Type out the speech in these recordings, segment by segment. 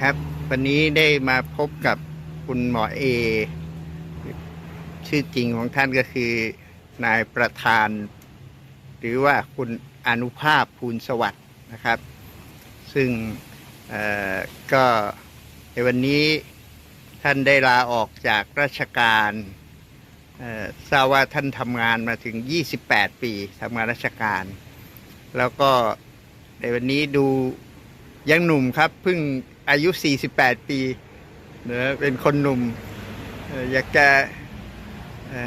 ครับ วันนี้ได้มาพบกับคุณหมอเอ ชื่อจริงของท่านก็คือ นายประธาน หรือว่าคุณอนุภาพภูลสวัสด์นะครับ ซึ่งเอ่อก็ในวันนี้ท่านได้ลาออกจากราชการทราบว่าท่านทำงานมาถึง 28 ปีทำงานราชการ แล้วก็ในวันนี้ดูยังหนุ่มครับเพิ่ง อายุ 48 ปีเนะเป็นคนหนุ่ม อยากจะ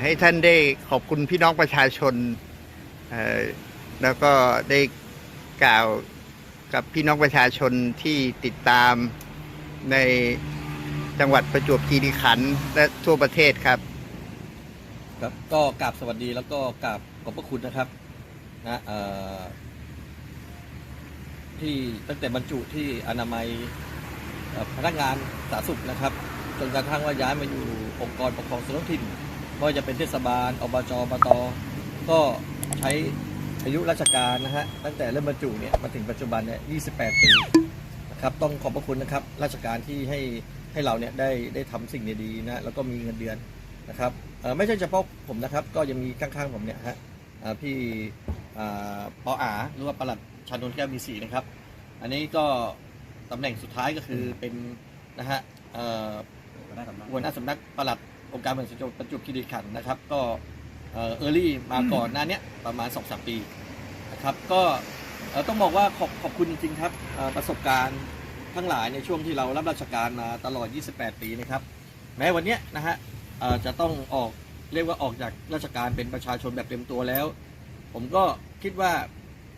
ให้ท่านได้ขอบคุณพี่น้องประชาชน แล้วก็ได้กล่าวกับพี่น้องประชาชนที่ติดตามในจังหวัดประจวบคีรีขันธ์และทั่วประเทศครับครับก็กราบสวัสดีแล้วก็กราบขอบพระคุณนะครับนะเอ่อที่ตั้งแต่บรรจุที่อนามัย พนักงานสาธารณสุขนะครับ จนกระทั่งว่าย้ายมาอยู่องค์กรปกครองส่วนท้องถิ่นไม่ว่าจะเป็นเทศบาลอบจอบตก็ใช้อายุราชการนะฮะตั้งแต่เริ่มบรรจุเนี่ยมาถึงปัจจุบันเนี่ย28 ปีนะครับต้องขอบพระคุณนะครับราชการที่ให้ให้เราเนี่ยได้ได้ทำสิ่งดีๆนะแล้วก็มีเงินเดือนนะครับไม่ใช่เฉพาะผมนะครับ ก็ยังมีข้างๆผมเนี่ยฮะพี่ปออาหรือว่าประหลัดชานนท์แก้วมีศรีนะครับ อันนี้ก็ ตำแหน่งสุดท้ายก็คือเป็นนะฮะเอ่อหัวหน้าสำนักปลัดองค์การบริหารส่วนจังหวัดประจวบคีรีขันธ์นะครับ ก็เออร์ลี่มาก่อนหน้าเนี้ยประมาณ2-3ปีนะครับ ก็เอ่อต้องบอกว่าขอบขอบคุณจริงๆครับเอ่อประสบการณ์ทั้งหลายในช่วงที่เรารับราชการมาตลอด 28 ปีนะครับ แม้วันเนี้ยนะฮะเอ่อจะต้องออกเรียกว่าออกจากราชการเป็นประชาชนแบบเต็มตัวแล้ว ผมก็คิดว่า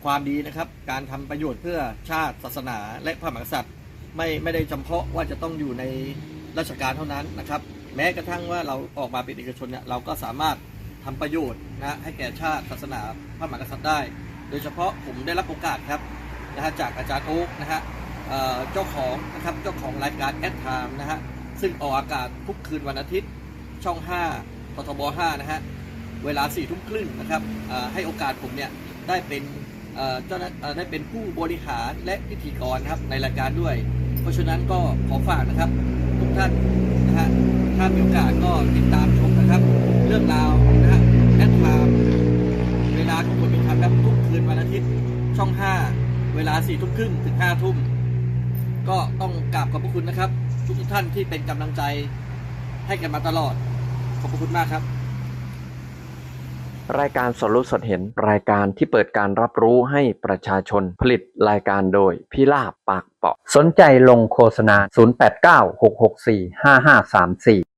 ความดีนะครับ การทำประโยชน์เพื่อชาติศาสนา และพระมหากษัตริย์ ไม่ไม่ได้จำเพาะว่าจะต้องอยู่ในราชการเท่านั้นนะครับ แม้กระทั่งว่าเราออกมาเป็นเอกชนเนี่ยเราก็สามารถทำประโยชน์นะให้แก่ชาติศาสนาพระมหากษัตริย์ได้ โดยเฉพาะผมได้รับโอกาสครับนะฮะจากอาจารย์โอ๊กนะฮะเจ้าของนะครับเจ้าของรายการแอดไทม์นะฮะซึ่งออกอากาศทุกคืนวันอาทิตย์ช่อง 5ททบ 5 นะฮะ เวลา4ทุ่มครึ่งนะครับให้โอกาสผมเนี่ยได้เป็น เจ้าหน้าได้เป็นผู้บริหารและพิธีกรนะครับในรายการด้วย เพราะฉะนั้นก็ขอฝากนะครับ ทุกท่านนะฮะถ้ามีโอกาสก็ติดตามชมนะครับ เรื่องราวนะฮะแอดไทม์เวลาของคนเป็นธรรมครับทุกคืนวันอาทิตย์ช่อง 5 เวลา4ทุ่มครึ่งถึง5ทุ่มก็ต้องกราบขอบพระคุณนะครับ ทุกท่านที่เป็นกำลังใจให้กันมาตลอด ขอบพระคุณมากครับ รายการสดรู้สดเห็นรายการที่เปิดการรับรู้ให้ประชาชนผลิตรายการโดยพิลาบปากเปาะ สนใจลงโฆษณา 089 664 5534